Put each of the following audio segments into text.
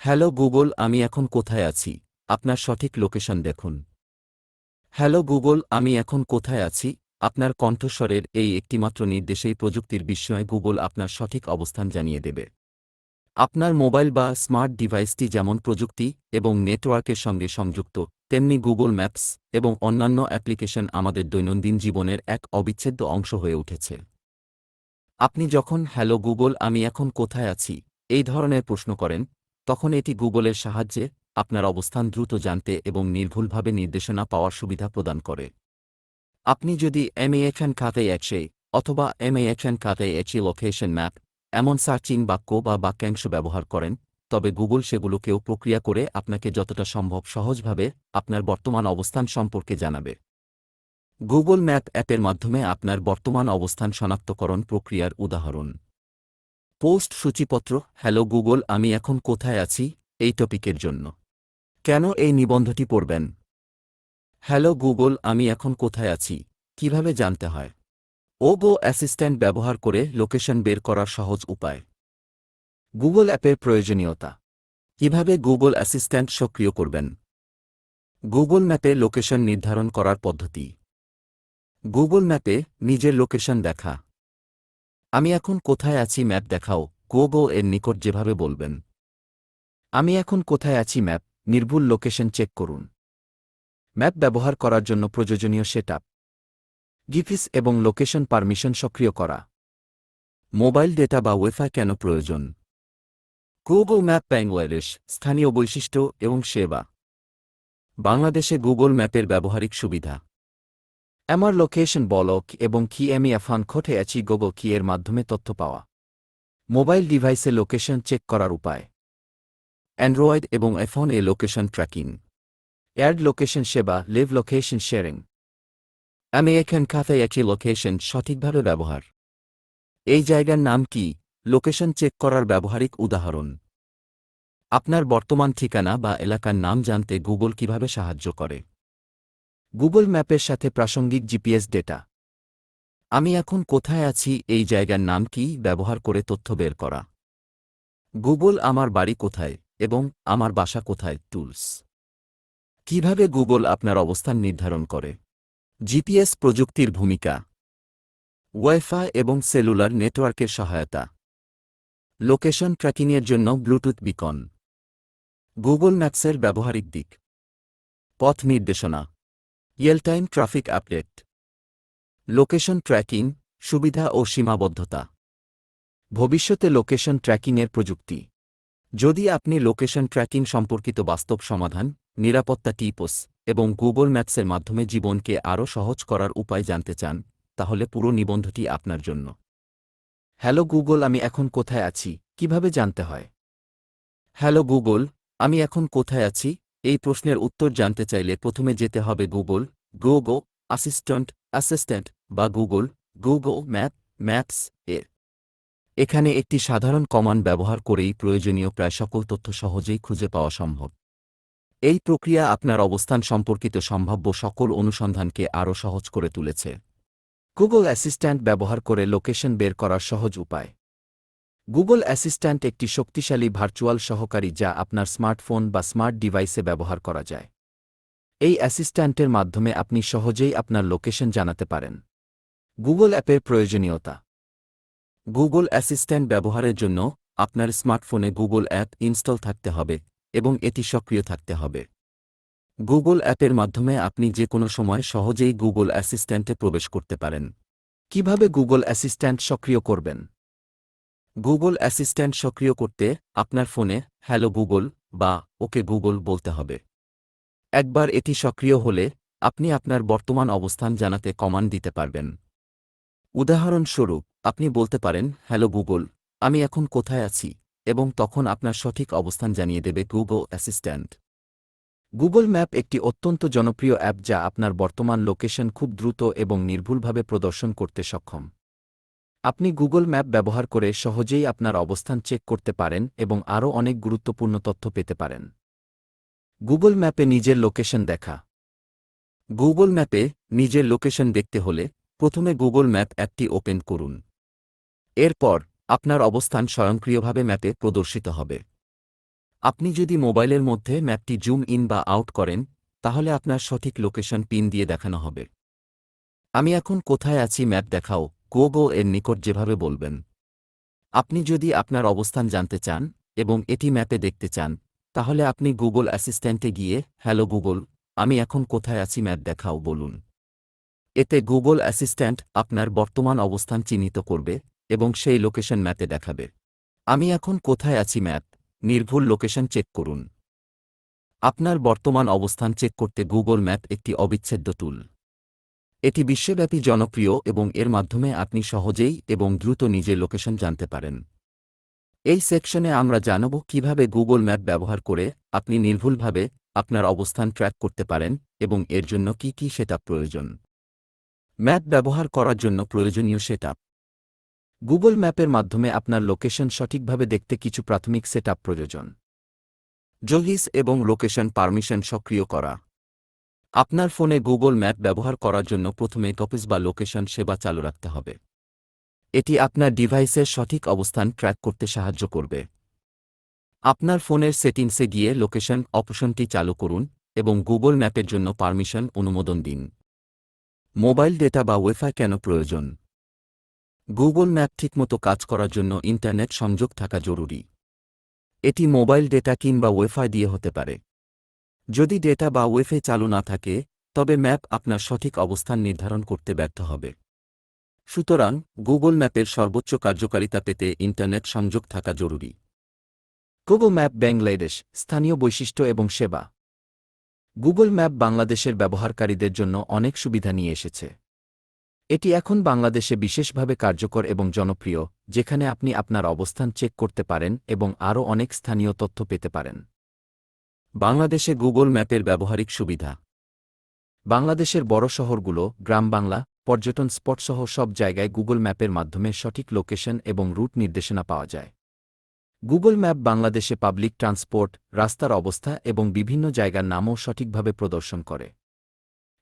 Hello Google, আমি এখন কোথায় আছি? আপনার সঠিক লোকেশন দেখুন। হ্যালো গুগল, আমি এখন কোথায় আছি? আপনার কণ্ঠস্বরের এই একটিমাত্র নির্দেশেই প্রযুক্তির বিস্ময়ে গুগল আপনার সঠিক অবস্থান জানিয়ে দেবে। আপনার মোবাইল বা স্মার্ট ডিভাইসটি যেমন প্রযুক্তি এবং নেটওয়ার্কের সঙ্গে সংযুক্ত, তেমনি গুগল ম্যাপস এবং অন্যান্য অ্যাপ্লিকেশন আমাদের দৈনন্দিন জীবনের এক অবিচ্ছেদ্য অংশ হয়ে উঠেছে। আপনি যখন, হ্যালো গুগল, আমি এখন কোথায় আছি? এই ধরনের প্রশ্ন করেন তখন এটি গুগলের সাহায্যে আপনার অবস্থান দ্রুত জানতে এবং নির্ভুলভাবে নির্দেশনা পাওয়ার সুবিধা প্রদান করে। আপনি যদি এমএএফএন খাতে এচে অথবা এমএএফএন খাতে এচে লোকেশন ম্যাপ এমন সার্চিং বাক্য বা বাক্যাংশ ব্যবহার করেন, তবে গুগল সেগুলোকেও প্রক্রিয়া করে আপনাকে যতটা সম্ভব সহজভাবে আপনার বর্তমান অবস্থান সম্পর্কে জানাবে। গুগল ম্যাপ অ্যাপের মাধ্যমে আপনার বর্তমান অবস্থান শনাক্তকরণ প্রক্রিয়ার উদাহরণ। পোস্ট সূচিপত্র, হ্যালো গুগল, আমি এখন কোথায় আছি? এই টপিকের জন্য। কেন এই নিবন্ধটি পড়বেন? হ্যালো গুগল, আমি এখন কোথায় আছি? কীভাবে জানতে হয়? ওগো অ্যাসিস্ট্যান্ট ব্যবহার করে লোকেশন বের করার সহজ উপায়। গুগল অ্যাপের প্রয়োজনীয়তা। কীভাবে গুগল অ্যাসিস্ট্যান্ট সক্রিয় করবেন? গুগল ম্যাপে লোকেশন নির্ধারণ করার পদ্ধতি। গুগল ম্যাপে নিজের লোকেশন দেখা। আমি এখন কোথায় আছি ম্যাপ দেখাও গোগো এর নিকট যেভাবে বলবেন। আমি এখন কোথায় আছি ম্যাপ, নির্ভুল লোকেশন চেক করুন। ম্যাপ ব্যবহার করার জন্য প্রয়োজনীয় সেট আপ গিফিস এবং লোকেশন পারমিশন সক্রিয় করা। মোবাইল ডেটা বা ওয়েফাই কেন প্রয়োজন? গুগল ম্যাপ বাংলাদেশ স্থানীয় বৈশিষ্ট্য এবং সেবা। বাংলাদেশে গুগল ম্যাপের ব্যবহারিক সুবিধা। আমার লোকেশন বলক এবং কি আমি এফান খোটে আছি গুগল কি এর মাধ্যমে তথ্য পাওয়া। মোবাইল ডিভাইসে লোকেশন চেক করার উপায়। অ্যান্ড্রয়েড এবং এফোন এ লোকেশন ট্র্যাকিং অ্যাড লোকেশন সেবা লিভ লোকেশন শেয়ারিং আমি এখান খাতায় একটি লোকেশন সঠিকভাবে ব্যবহার। এই জায়গার নাম কি? লোকেশন চেক করার ব্যবহারিক উদাহরণ। আপনার বর্তমান ঠিকানা বা এলাকার নাম জানতে গুগল কীভাবে সাহায্য করে? গুগল ম্যাপের সাথে প্রাসঙ্গিক জিপিএস ডেটা। আমি এখন কোথায় আছি, এই জায়গার নাম কি, ব্যবহার করে তথ্য বের করা। গুগল আমার বাড়ি কোথায় এবং আমার বাসা কোথায়, টুলস। কীভাবে গুগল আপনার অবস্থান নির্ধারণ করে। জিপিএস প্রযুক্তির ভূমিকা। ওয়াইফাই এবং সেলুলার নেটওয়ার্কের সহায়তা। লোকেশন ট্র্যাকিংয়ের জন্য ব্লুটুথ বিকন। গুগল ম্যাপসের ব্যবহারিক দিক। পথ নির্দেশনা। Real time traffic update. Location tracking, সুবিধা ও সীমাবদ্ধতা। ভবিষ্যতে লোকেশন ট্র্যাকিংয়ের প্রযুক্তি। যদি আপনি লোকেশন ট্র্যাকিং সম্পর্কিত বাস্তব সমাধান, নিরাপত্তা টিপস এবং গুগল ম্যাপসের মাধ্যমে জীবনকে আরও সহজ করার উপায় জানতে চান, তাহলে পুরো নিবন্ধটি আপনার জন্য। হ্যালো গুগল, আমি এখন কোথায় আছি? কীভাবে জানতে হয়? হ্যালো গুগল, আমি এখন কোথায় আছি? এই প্রশ্নের উত্তর জানতে চাইলে প্রথমে যেতে হবে গুগল, গোগো অ্যাসিস্ট্যান্ট অ্যাসিস্ট্যান্ট বা গুগল, গুগো ম্যাপ, ম্যাপস এর। এখানে একটি সাধারণ কমান্ড ব্যবহার করেই প্রয়োজনীয় প্রায় সকল তথ্য সহজেই খুঁজে পাওয়া সম্ভব। এই প্রক্রিয়া আপনার অবস্থান সম্পর্কিত সম্ভাব্য সকল অনুসন্ধানকে আরও সহজ করে তুলেছে। গুগল অ্যাসিস্ট্যান্ট ব্যবহার করে লোকেশন বের করার সহজ উপায়। গুগল অ্যাসিস্ট্যান্ট একটি শক্তিশালী ভার্চুয়াল সহকারী যা আপনার স্মার্টফোন বা স্মার্ট ডিভাইসে ব্যবহার করা যায়। এই অ্যাসিস্ট্যান্টের মাধ্যমে আপনি সহজেই আপনার লোকেশন জানাতে পারেন। গুগল অ্যাপের প্রয়োজনীয়তা। গুগল অ্যাসিস্ট্যান্ট ব্যবহারের জন্য আপনার স্মার্টফোনে গুগল অ্যাপ ইনস্টল থাকতে হবে এবং এটি সক্রিয় থাকতে হবে। গুগল অ্যাপের মাধ্যমে আপনি যে কোনো সময় সহজেই গুগল অ্যাসিস্ট্যান্টে প্রবেশ করতে পারেন। কীভাবে গুগল অ্যাসিস্ট্যান্ট সক্রিয় করবেন? গুগল অ্যাসিস্ট্যান্ট সক্রিয় করতে আপনার ফোনে হ্যালো গুগল বা ওকে গুগল বলতে হবে। একবার এটি সক্রিয় হলে আপনি আপনার বর্তমান অবস্থান জানাতে কমান্ড দিতে পারবেন। উদাহরণস্বরূপ, আপনি বলতে পারেন, হ্যালো গুগল, আমি এখন কোথায় আছি? এবং তখন আপনার সঠিক অবস্থান জানিয়ে দেবে গুগল অ্যাসিস্ট্যান্ট। গুগল ম্যাপ একটি অত্যন্ত জনপ্রিয় অ্যাপ যা আপনার বর্তমান লোকেশন খুব দ্রুত এবং নির্ভুলভাবে প্রদর্শন করতে সক্ষম। আপনি গুগল ম্যাপ ব্যবহার করে সহজেই আপনার অবস্থান চেক করতে পারেন এবং আরও অনেক গুরুত্বপূর্ণ তথ্য পেতে পারেন। গুগল ম্যাপে নিজের লোকেশন দেখা। গুগল ম্যাপে নিজের লোকেশন দেখতে হলে প্রথমে গুগল ম্যাপ অ্যাপটি ওপেন করুন। এরপর আপনার অবস্থান স্বয়ংক্রিয়ভাবে ম্যাপে প্রদর্শিত হবে। আপনি যদি মোবাইলের মধ্যে ম্যাপটি জুম ইন বা আউট করেন, তাহলে আপনার সঠিক লোকেশন পিন দিয়ে দেখানো হবে। আমি এখন কোথায় আছি ম্যাপ দেখাও। গো গো এর নিকট যেভাবে বলবেন। আপনি যদি আপনার অবস্থান জানতে চান এবং এটি ম্যাপে দেখতে চান, তাহলে আপনি গুগল অ্যাসিস্ট্যান্টে গিয়ে, হ্যালো গুগল আমি এখন কোথায় আছি ম্যাপ দেখাও বলুন। এতে গুগল অ্যাসিস্ট্যান্ট আপনার বর্তমান অবস্থান চিহ্নিত করবে এবং সেই লোকেশন ম্যাপে দেখাবে। আমি এখন কোথায় আছি ম্যাপ? নির্ভুল লোকেশন চেক করুন। আপনার বর্তমান অবস্থান চেক করতে গুগল ম্যাপ একটি অবিচ্ছেদ্য টুল এটি বিশ্বব্যাপী জনপ্রিয় এবং এর মাধ্যমে আপনি সহজেই এবং দ্রুত নিজের লোকেশন জানতে পারেন। এই সেকশনে আমরা জানব কীভাবে গুগল ম্যাপ ব্যবহার করে আপনি নির্ভুলভাবে আপনার অবস্থান ট্র্যাক করতে পারেন এবং এর জন্য কি কি সেটআপ প্রয়োজন। ম্যাপ ব্যবহার করার জন্য প্রয়োজনীয় সেটআপ। গুগল ম্যাপের মাধ্যমে আপনার লোকেশন সঠিকভাবে দেখতে কিছু প্রাথমিক সেটআপ প্রয়োজন। জহিস এবং লোকেশন পারমিশন সক্রিয় করা। আপনার ফোনে গুগল ম্যাপ ব্যবহার করার জন্য প্রথমে টপিস বা লোকেশন সেবা চালু রাখতে হবে। এটি আপনার ডিভাইসের সঠিক অবস্থান ট্র্যাক করতে সাহায্য করবে। আপনার ফোনের সেটিংসে গিয়ে লোকেশন, অপশনটি চালু করুন এবং গুগল ম্যাপের জন্য পারমিশন, অনুমোদন দিন। মোবাইল ডেটা বা ওয়েফাই কেন প্রয়োজন? গুগল ম্যাপ ঠিকমতো কাজ করার জন্য ইন্টারনেট সংযোগ থাকা জরুরি। এটি মোবাইল ডেটা কিংবা ওয়েফাই দিয়ে হতে পারে। যদি ডেটা বা ওয়েফে চালু না থাকে, তবে ম্যাপ আপনার সঠিক অবস্থান নির্ধারণ করতে ব্যর্থ হবে। সুতরাং, গুগল ম্যাপের সর্বোচ্চ কার্যকারিতা পেতে ইন্টারনেট সংযোগ থাকা জরুরি। গুগল ম্যাপ বাংলাদেশ, স্থানীয় বৈশিষ্ট্য এবং সেবা। গুগল ম্যাপ বাংলাদেশের ব্যবহারকারীদের জন্য অনেক সুবিধা নিয়ে এসেছে। এটি এখন বাংলাদেশে বিশেষভাবে কার্যকর এবং জনপ্রিয়, যেখানে আপনি আপনার অবস্থান চেক করতে পারেন এবং আরও অনেক স্থানীয় তথ্য পেতে পারেন। বাংলাদেশে গুগল ম্যাপের ব্যবহারিক সুবিধা। বাংলাদেশের বড় শহরগুলো, গ্রাম বাংলা, পর্যটন স্পটসহ সব জায়গায় গুগল ম্যাপের মাধ্যমে সঠিক লোকেশন এবং রুট নির্দেশনা পাওয়া যায়। গুগল ম্যাপ বাংলাদেশে পাবলিক ট্রান্সপোর্ট, রাস্তার অবস্থা এবং বিভিন্ন জায়গার নামও সঠিকভাবে প্রদর্শন করে।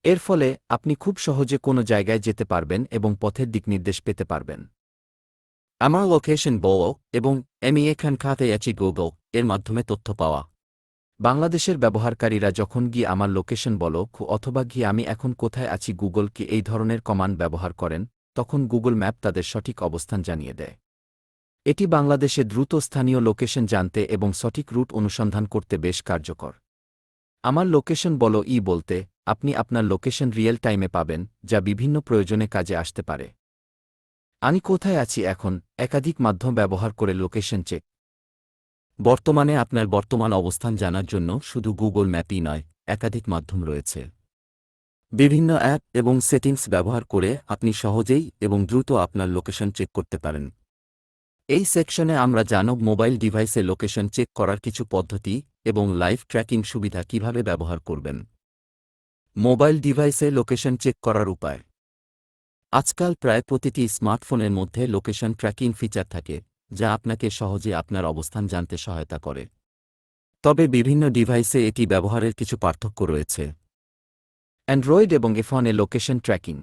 এর ফলে আপনি খুব সহজে কোনো জায়গায় যেতে পারবেন এবং পথের দিক নির্দেশ পেতে পারবেন। আমার লোকেশন বও এবং এমি এখান খাতে আছি গুগল এর মাধ্যমে তথ্য পাওয়া। বাংলাদেশের ব্যবহারকারীরা যখন গিয়ে আমার লোকেশন বলো অথবা গিয়ে আমি এখন কোথায় আছি গুগলকে এই ধরনের কমান্ড ব্যবহার করেন, তখন গুগল ম্যাপ তাদের সঠিক অবস্থান জানিয়ে দেয়। এটি বাংলাদেশে দ্রুত স্থানীয় লোকেশন জানতে এবং সঠিক রুট অনুসন্ধান করতে বেশ কার্যকর। আমার লোকেশন বলো ই বলতে, আপনি আপনার লোকেশন রিয়েল টাইমে পাবেন, যা বিভিন্ন প্রয়োজনে কাজে আসতে পারে। আমি কোথায় আছি এখন, একাধিক মাধ্যম ব্যবহার করে লোকেশন চেক বর্তমানে আপনার বর্তমান অবস্থান জানার জন্য শুধু গুগল ম্যাপই নয়, একাধিক মাধ্যম রয়েছে। বিভিন্ন অ্যাপ এবং সেটিংস ব্যবহার করে আপনি সহজেই এবং দ্রুত আপনার লোকেশন চেক করতে পারেন। এই সেকশনে আমরা জানব মোবাইল ডিভাইসে লোকেশন চেক করার কিছু পদ্ধতি এবং লাইভ ট্র্যাকিং সুবিধা কীভাবে ব্যবহার করবেন। মোবাইল ডিভাইসে লোকেশন চেক করার উপায়। আজকাল প্রায় প্রতিটি স্মার্টফোনের মধ্যে লোকেশন ট্র্যাকিং ফিচার থাকে যা আপনাকে সহজে আপনার অবস্থান জানতে সহায়তা করে। তবে বিভিন্ন ডিভাইসে এটি ব্যবহারের কিছু পার্থক্য রয়েছে। অ্যান্ড্রয়েড এবং এফোনে লোকেশন ট্র্যাকিং।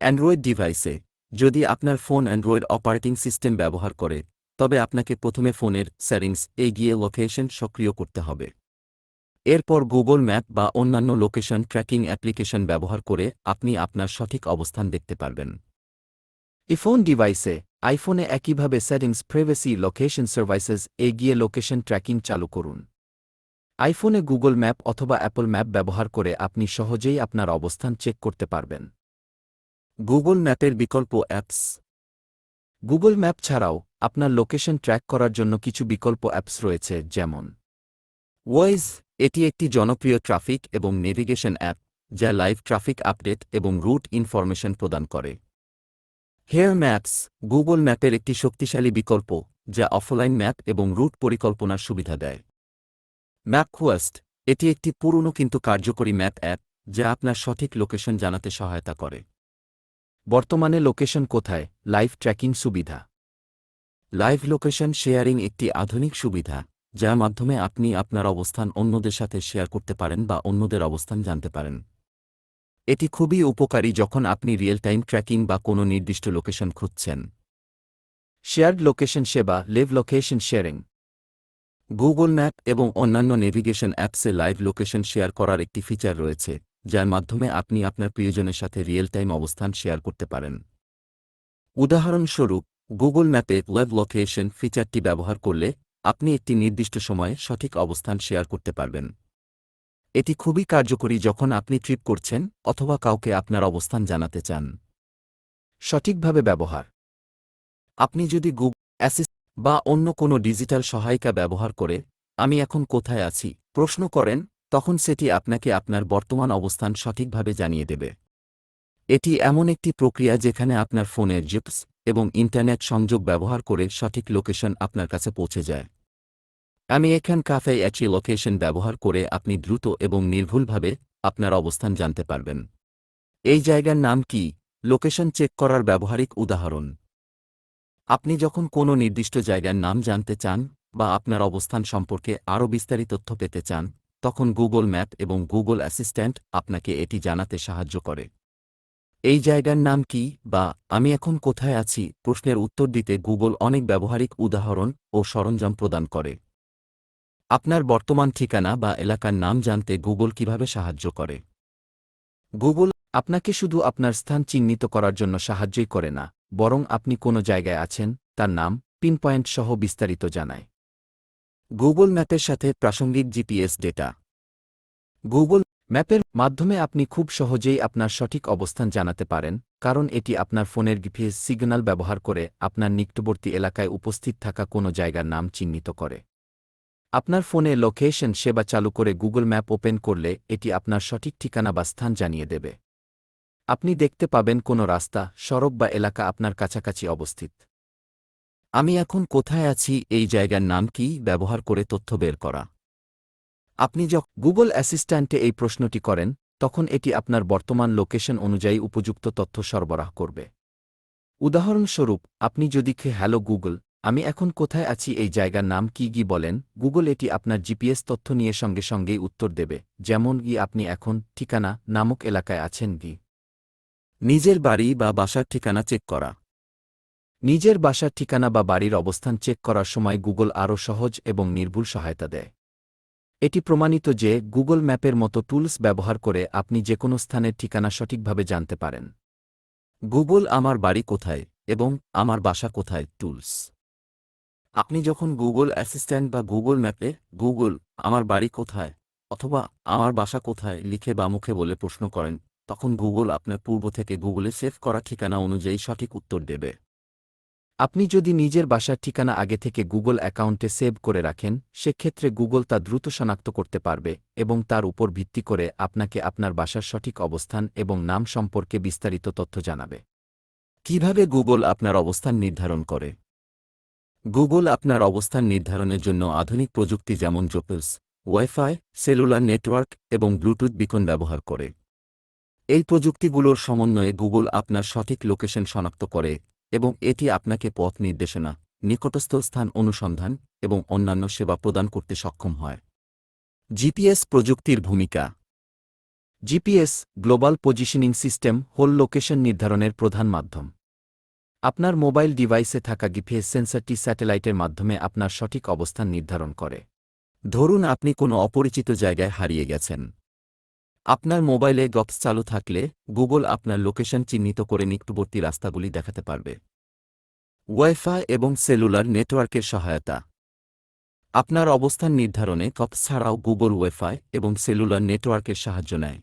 অ্যান্ড্রয়েড ডিভাইসে, যদি আপনার ফোন অ্যান্ড্রয়েড অপারেটিং সিস্টেম ব্যবহার করে, তবে আপনাকে প্রথমে ফোনের সেটিংস এ গিয়ে লোকেশন সক্রিয় করতে হবে। এরপর গুগল ম্যাপ বা অন্যান্য লোকেশন ট্র্যাকিং অ্যাপ্লিকেশন ব্যবহার করে আপনি আপনার সঠিক অবস্থান দেখতে পারবেন। ইফোন ডিভাইসে আইফোনে একইভাবে সেটিংস প্রেভেসি লোকেশন সার্ভিসেস এ গিয়ে লোকেশন ট্র্যাকিং চালু করুন। আইফোনে গুগল ম্যাপ অথবা অ্যাপল ম্যাপ ব্যবহার করে আপনি সহজেই আপনার অবস্থান চেক করতে পারবেন। গুগল ম্যাপের বিকল্প অ্যাপস গুগল ম্যাপ ছাড়াও আপনার লোকেশন ট্র্যাক করার জন্য কিছু বিকল্প অ্যাপস রয়েছে, যেমন ওয়েজ এটি একটি জনপ্রিয় ট্রাফিক এবং নেভিগেশন অ্যাপ যা লাইভ ট্রাফিক আপডেট এবং রুট ইনফরমেশন প্রদান করে। হেয়ার ম্যাপস গুগল ম্যাপের একটি শক্তিশালী বিকল্প, যা অফলাইন ম্যাপ এবং রুট পরিকল্পনার সুবিধা দেয়। ম্যাপকোয়েস্ট এটি একটি পুরনো কিন্তু কার্যকরী ম্যাপ অ্যাপ যা আপনার সঠিক লোকেশন জানাতে সহায়তা করে। বর্তমানে লোকেশন কোথায়? লাইভ ট্র্যাকিং সুবিধা। লাইভ লোকেশন শেয়ারিং একটি আধুনিক সুবিধা, যার মাধ্যমে আপনি আপনার অবস্থান অন্যদের সাথে শেয়ার করতে পারেন বা অন্যদের অবস্থান জানতে পারেন। এটি খুবই উপকারী যখন আপনি রিয়েল টাইম ট্র্যাকিং বা কোনো নির্দিষ্ট লোকেশন খুঁজছেন। শেয়ার্ড লোকেশন সেবা, live location sharing. Google map এবং অন্যান্য নেভিগেশন অ্যাপসে লাইভ লোকেশন শেয়ার করার একটি ফিচার রয়েছে, যার মাধ্যমে আপনি আপনার প্রিয়জনের সাথে রিয়েল টাইম অবস্থান শেয়ার করতে পারেন। উদাহরণস্বরূপ, গুগল ম্যাপে ওয়েব লোকেশন ফিচারটি ব্যবহার করলে আপনি একটি নির্দিষ্ট সময়ে সঠিক অবস্থান শেয়ার করতে পারবেন। এটি খুবই কার্যকরী যখন আপনি ট্রিপ করছেন অথবা কাউকে আপনার অবস্থান জানাতে চান। সঠিকভাবে ব্যবহার। আপনি যদি গুগল অ্যাসিস বা অন্য কোনো ডিজিটাল সহায়িকা ব্যবহার করে, আমি এখন কোথায় আছি? প্রশ্ন করেন, তখন সেটি আপনাকে আপনার বর্তমান অবস্থান সঠিকভাবে জানিয়ে দেবে। এটি এমন একটি প্রক্রিয়া যেখানে আপনার ফোনের জিপস এবং ইন্টারনেট সংযোগ ব্যবহার করে সঠিক লোকেশন আপনার কাছে পৌঁছে যায়। আমি এখান কাফে একটি লোকেশন ব্যবহার করে আপনি দ্রুত এবং নির্ভুলভাবে আপনার অবস্থান জানতে পারবেন। এই জায়গার নাম কি? লোকেশন চেক করার ব্যবহারিক উদাহরণ। আপনি যখন কোনো নির্দিষ্ট জায়গার নাম জানতে চান বা আপনার অবস্থান সম্পর্কে আরও বিস্তারিত তথ্য পেতে চান, তখন গুগল ম্যাপ এবং গুগল অ্যাসিস্ট্যান্ট আপনাকে এটি জানাতে সাহায্য করে। এই জায়গার নাম কি বা আমি এখন কোথায় আছি প্রশ্নের উত্তর দিতে গুগল অনেক ব্যবহারিক উদাহরণ ও সরঞ্জাম প্রদান করে। আপনার বর্তমান ঠিকানা বা এলাকার নাম জানতে গুগল কীভাবে সাহায্য করে? গুগল আপনাকে শুধু আপনার স্থান চিহ্নিত করার জন্য সাহায্যই করে না, বরং আপনি কোনো জায়গায় আছেন, তার নাম পিন পয়েন্ট সহ বিস্তারিত জানায়। গুগল ম্যাপের সাথে প্রাসঙ্গিক জিপিএস ডেটা। গুগল ম্যাপের মাধ্যমে আপনি খুব সহজেই আপনার সঠিক অবস্থান জানাতে পারেন, কারণ এটি আপনার ফোনের জিপিএস সিগন্যাল ব্যবহার করে আপনার নিকটবর্তী এলাকায় উপস্থিত থাকা কোনো জায়গার নাম চিহ্নিত করে। আপনার ফোনে লোকেশন সেবা চালু করে গুগল ম্যাপ ওপেন করলে এটি আপনার সঠিক ঠিকানা বা স্থান জানিয়ে দেবে। আপনি দেখতে পাবেন কোনো রাস্তা, সড়ক বা এলাকা আপনার কাছাকাছি অবস্থিত। আমি এখন কোথায় আছি, এই জায়গার নাম কি, ব্যবহার করে তথ্য বের করা। আপনি যখন গুগল অ্যাসিস্ট্যান্টে এই প্রশ্নটি করেন, তখন এটি আপনার বর্তমান লোকেশন অনুযায়ী উপযুক্ত তথ্য সরবরাহ করবে। উদাহরণস্বরূপ, আপনি যদি খে, হ্যালো গুগল আমি এখন কোথায় আছি, এই জায়গার নাম কি গি বলেন? গুগল এটি আপনার জিপিএস তথ্য নিয়ে সঙ্গে সঙ্গেই উত্তর দেবে। যেমন গি আপনি এখন ঠিকানা নামক এলাকায় আছেন গি নিজের বাড়ি বা বাসার ঠিকানা চেক করা। নিজের বাসার ঠিকানা বা বাড়ির অবস্থান চেক করার সময় গুগল আরও সহজ এবং নির্ভুল সহায়তা দেয়। এটি প্রমাণিত যে গুগল ম্যাপের মতো টুলস ব্যবহার করে আপনি যে কোনো স্থানের ঠিকানা সঠিকভাবে জানতে পারেন। গুগল আমার বাড়ি কোথায় এবং আমার বাসা কোথায় টুলস। আপনি যখন গুগল অ্যাসিস্ট্যান্ট বা গুগল ম্যাপে, গুগল, আমার বাড়ি কোথায়? অথবা, আমার বাসা কোথায়? লিখে বা মুখে বলে প্রশ্ন করেন, তখন গুগল আপনার পূর্ব থেকে গুগলে সেভ করা ঠিকানা অনুযায়ী সঠিক উত্তর দেবে। আপনি যদি নিজের বাসার ঠিকানা আগে থেকে গুগল অ্যাকাউন্টে সেভ করে রাখেন, সেক্ষেত্রে গুগল তা দ্রুত শনাক্ত করতে পারবে এবং তার উপর ভিত্তি করে আপনাকে আপনার বাসার সঠিক অবস্থান এবং নাম সম্পর্কে বিস্তারিত তথ্য জানাবে। কীভাবে গুগল আপনার অবস্থান নির্ধারণ করে? গুগল আপনার অবস্থান নির্ধারণের জন্য আধুনিক প্রযুক্তি যেমন জোপেলস, ওয়াইফাই, সেলুলার নেটওয়ার্ক এবং ব্লুটুথ বিকন ব্যবহার করে। এই প্রযুক্তিগুলোর সমন্বয়ে গুগল আপনার সঠিক লোকেশন শনাক্ত করে এবং এটি আপনাকে পথ নির্দেশনা, নিকটস্থ স্থান অনুসন্ধান এবং অন্যান্য সেবা প্রদান করতে সক্ষম হয়। জিপিএস প্রযুক্তির ভূমিকা। জিপিএস গ্লোবাল পজিশনিং সিস্টেম হোল লোকেশন নির্ধারণের প্রধান মাধ্যম। আপনার মোবাইল ডিভাইসে থাকা জিপিএস সেন্সরটি স্যাটেলাইটের মাধ্যমে আপনার সঠিক অবস্থান নির্ধারণ করে। ধরুন আপনি কোনো অপরিচিত জায়গায় হারিয়ে গেছেন। আপনার মোবাইলে গপস চালু থাকলে গুগল আপনার লোকেশন চিহ্নিত করে নিকটবর্তী রাস্তাগুলি দেখাতে পারবে। ওয়াইফাই এবং সেলুলার নেটওয়ার্কের সহায়তা। আপনার অবস্থান নির্ধারণে গপস ছাড়াও গুগল ওয়াইফাই এবং সেলুলার নেটওয়ার্কের সাহায্য নেয়।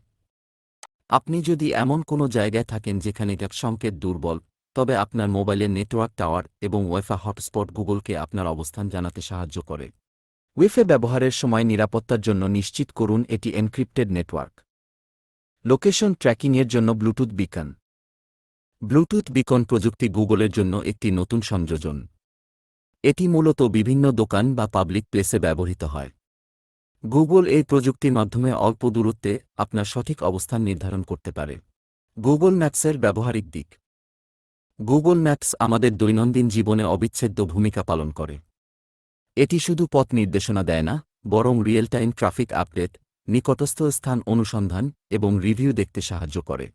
আপনি যদি এমন কোনো জায়গায় থাকেন যেখানে সংকেত দুর্বল তবে আপনার মোবাইলের নেটওয়ার্ক টাওয়ার এবং ওয়েফা হটস্পট গুগলকে আপনার অবস্থান জানাতে সাহায্য করে। ওয়েফে ব্যবহারের সময় নিরাপত্তার জন্য নিশ্চিত করুন এটি এনক্রিপ্টেড নেটওয়ার্ক। লোকেশন ট্র্যাকিংয়ের জন্য ব্লুটুথ বিকন। ব্লুটুথ বিকন প্রযুক্তি গুগলের জন্য একটি নতুন সংযোজন। এটি মূলত বিভিন্ন দোকান বা পাবলিক প্লেসে ব্যবহৃত হয়। গুগল এই প্রযুক্তির মাধ্যমে অল্প দূরত্বে আপনার সঠিক অবস্থান নির্ধারণ করতে পারে। গুগল ম্যাপসের ব্যবহারিক দিক। গুগল ম্যাপস আমাদের দৈনন্দিন জীবনে অবিচ্ছেদ্য ভূমিকা পালন করে। এটি শুধু পথ নির্দেশনা দেয় না, বরং রিয়েল টাইম ট্রাফিক আপডেট, নিকটস্থ স্থান অনুসন্ধান এবং রিভিউ দেখতে সাহায্য করে।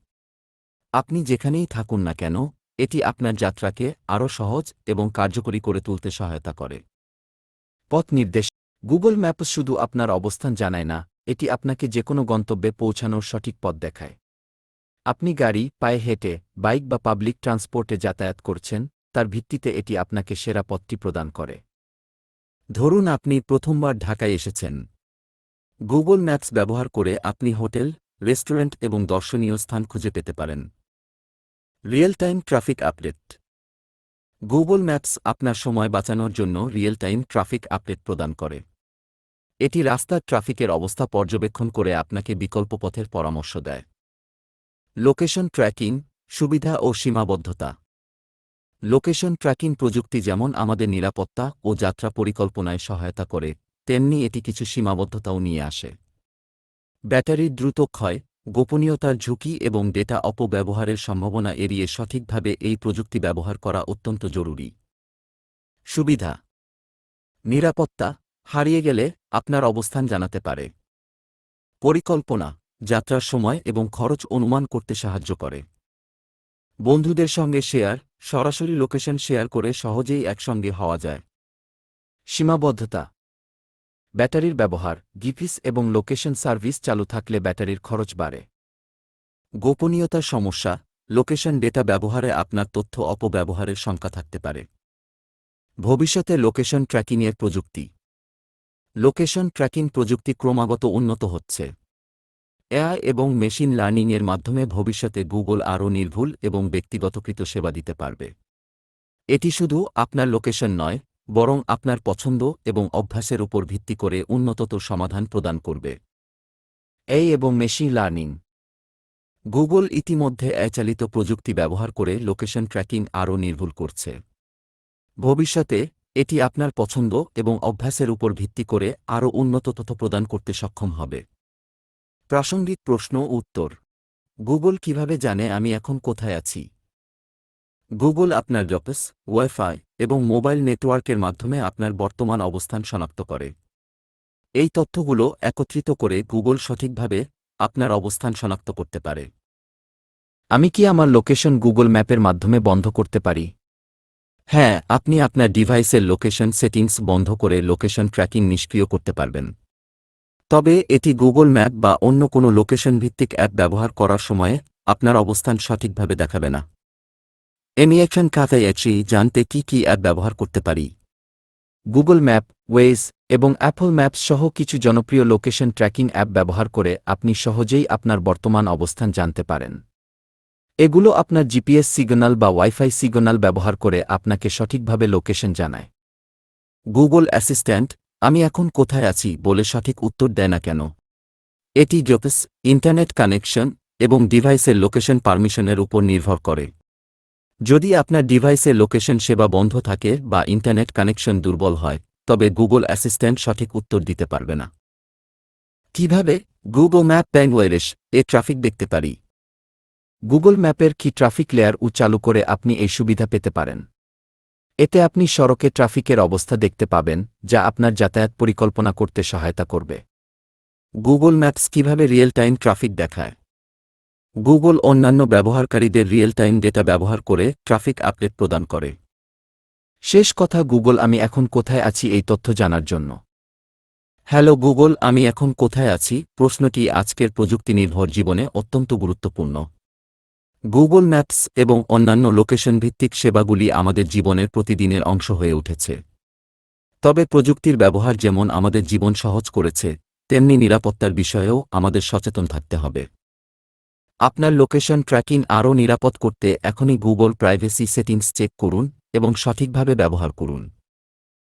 আপনি যেখানেই থাকুন না কেন, এটি আপনার যাত্রাকে আরও সহজ এবং কার্যকরী করে তুলতে সহায়তা করে। পথ নির্দেশ গুগল ম্যাপ শুধু আপনার অবস্থান জানায় না, এটি আপনাকে যে কোনো গন্তব্যে পৌঁছানোর সঠিক পথ দেখায়। আপনি গাড়ি, পায়ে হেঁটে, বাইক বা পাবলিক ট্রান্সপোর্টে যাতায়াত করছেন, তার ভিত্তিতে এটি আপনাকে সেরা পথটি প্রদান করে। ধরুন আপনি প্রথমবার ঢাকায় এসেছেন। গুগল ম্যাপস ব্যবহার করে আপনি হোটেল, রেস্টুরেন্ট এবং দর্শনীয় স্থান খুঁজে পেতে পারেন। Real time traffic update. Google maps আপনার সময় বাঁচানোর জন্য রিয়েল টাইম ট্রাফিক আপডেট প্রদান করে। এটি রাস্তার ট্রাফিকের অবস্থা পর্যবেক্ষণ করে আপনাকে বিকল্প পথের পরামর্শ দেয়। লোকেশন ট্র্যাকিং সুবিধা ও সীমাবদ্ধতা। লোকেশন ট্র্যাকিং প্রযুক্তি যেমন আমাদের নিরাপত্তা ও যাত্রা পরিকল্পনায় সহায়তা করে, তেমনি এটি কিছু সীমাবদ্ধতাও নিয়ে আসে। ব্যাটারির দ্রুত ক্ষয়, গোপনীয়তার ঝুঁকি এবং ডেটা অপব্যবহারের সম্ভাবনা এড়িয়ে সঠিকভাবে এই প্রযুক্তি ব্যবহার করা অত্যন্ত জরুরি। সুবিধা। নিরাপত্তা, হারিয়ে গেলে আপনার অবস্থান জানাতে পারে। পরিকল্পনা। যাত্রার সময় এবং খরচ অনুমান করতে সাহায্য করে। বন্ধুদের সঙ্গে শেয়ার, সরাসরি লোকেশন শেয়ার করে সহজেই একসঙ্গে হওয়া যায়। সীমাবদ্ধতা। ব্যাটারির ব্যবহার, গিফিস এবং লোকেশন সার্ভিস চালু থাকলে ব্যাটারির খরচ বাড়ে। গোপনীয়তার সমস্যা, লোকেশন ডেটা ব্যবহারে আপনার তথ্য অপব্যবহারের শঙ্কা থাকতে পারে। ভবিষ্যতে লোকেশন ট্র্যাকিংয়ের প্রযুক্তি। লোকেশন ট্র্যাকিং প্রযুক্তি ক্রমাগত উন্নত হচ্ছে। এআই এবং মেশিন লার্নিংয়ের মাধ্যমে ভবিষ্যতে গুগল আরও নির্ভুল এবং ব্যক্তিগতকৃত সেবা দিতে পারবে। এটি শুধু আপনার লোকেশন নয়, বরং আপনার পছন্দ এবং অভ্যাসের উপর ভিত্তি করে উন্নততর সমাধান প্রদান করবে। এই এবং মেশিন লার্নিং। গুগল ইতিমধ্যে এচালিত প্রযুক্তি ব্যবহার করে লোকেশন ট্র্যাকিং আরও নির্ভুল করছে। ভবিষ্যতে এটি আপনার পছন্দ এবং অভ্যাসের উপর ভিত্তি করে আরও উন্নত তথ্য প্রদান করতে সক্ষম হবে। প্রাসঙ্গিক প্রশ্ন উত্তর। গুগল কীভাবে জানে আমি এখন কোথায় আছি? গুগল আপনার জপস, ওয়াইফাই এবং মোবাইল নেটওয়ার্কের মাধ্যমে আপনার বর্তমান অবস্থান শনাক্ত করে। এই তথ্যগুলো একত্রিত করে গুগল সঠিকভাবে আপনার অবস্থান শনাক্ত করতে পারে। আমি কি আমার লোকেশন গুগল ম্যাপের মাধ্যমে বন্ধ করতে পারি? হ্যাঁ আপনি আপনার ডিভাইসের লোকেশন সেটিংস বন্ধ করে লোকেশন ট্র্যাকিং নিষ্ক্রিয় করতে পারবেন। তবে এটি গুগল ম্যাপ বা অন্য কোনো লোকেশন ভিত্তিক অ্যাপ ব্যবহার করার সময়ে আপনার অবস্থান সঠিকভাবে দেখাবে না। এমি অ্যাকশন খাতায় এসি জানতে কি কি অ্যাপ ব্যবহার করতে পারি? গুগল ম্যাপ, ওয়েজ এবং অ্যাপল ম্যাপস সহ কিছু জনপ্রিয় লোকেশন ট্র্যাকিং অ্যাপ ব্যবহার করে আপনি সহজেই আপনার বর্তমান অবস্থান জানতে পারেন। এগুলো আপনার জিপিএস সিগন্যাল বা ওয়াইফাই সিগন্যাল ব্যবহার করে আপনাকে সঠিকভাবে লোকেশন জানায়। গুগল অ্যাসিস্ট্যান্ট আমি এখন কোথায় আছি বলে সঠিক উত্তর দেয় না কেন। এটি জোপস ইন্টারনেট কানেকশন এবং ডিভাইসের লোকেশন পারমিশনের উপর নির্ভর করে। যদি আপনার ডিভাইসে লোকেশন সেবা বন্ধ থাকে বা ইন্টারনেট কানেকশন দুর্বল হয়, তবে গুগল অ্যাসিস্ট্যান্ট সঠিক উত্তর দিতে পারবে না। কীভাবে? গুগল ম্যাপ প্যাংওয়ারেস এ ট্রাফিক দেখতে পারি। গুগল ম্যাপের কি ট্রাফিক লেয়ার উ চালু করে আপনি এই সুবিধা পেতে পারেন? এতে আপনি সড়কে ট্রাফিকের অবস্থা দেখতে পাবেন, যা আপনার যাতায়াত পরিকল্পনা করতে সহায়তা করবে। গুগল ম্যাপস কীভাবে রিয়েল টাইম ট্রাফিক দেখায়? গুগল অন্যান্য ব্যবহারকারীদের রিয়েল টাইম ডেটা ব্যবহার করে ট্রাফিক আপডেট প্রদান করে। শেষ কথা, গুগল, আমি এখন কোথায় আছি এই তথ্য জানার জন্য। হ্যালো গুগল, আমি এখন কোথায় আছি? প্রশ্নটি আজকের প্রযুক্তি নির্ভর জীবনে অত্যন্ত গুরুত্বপূর্ণ। গুগল ম্যাপস এবং অন্যান্য লোকেশন ভিত্তিক সেবাগুলি আমাদের জীবনের প্রতিদিনের অংশ হয়ে উঠেছে। তবে প্রযুক্তির ব্যবহার যেমন আমাদের জীবন সহজ করেছে, তেমনি নিরাপত্তার বিষয়েও আমাদের সচেতন থাকতে হবে। আপনার লোকেশন ট্র্যাকিং আরও নিরাপদ করতে এখনই গুগল প্রাইভেসি সেটিংস চেক করুন এবং সঠিকভাবে ব্যবহার করুন।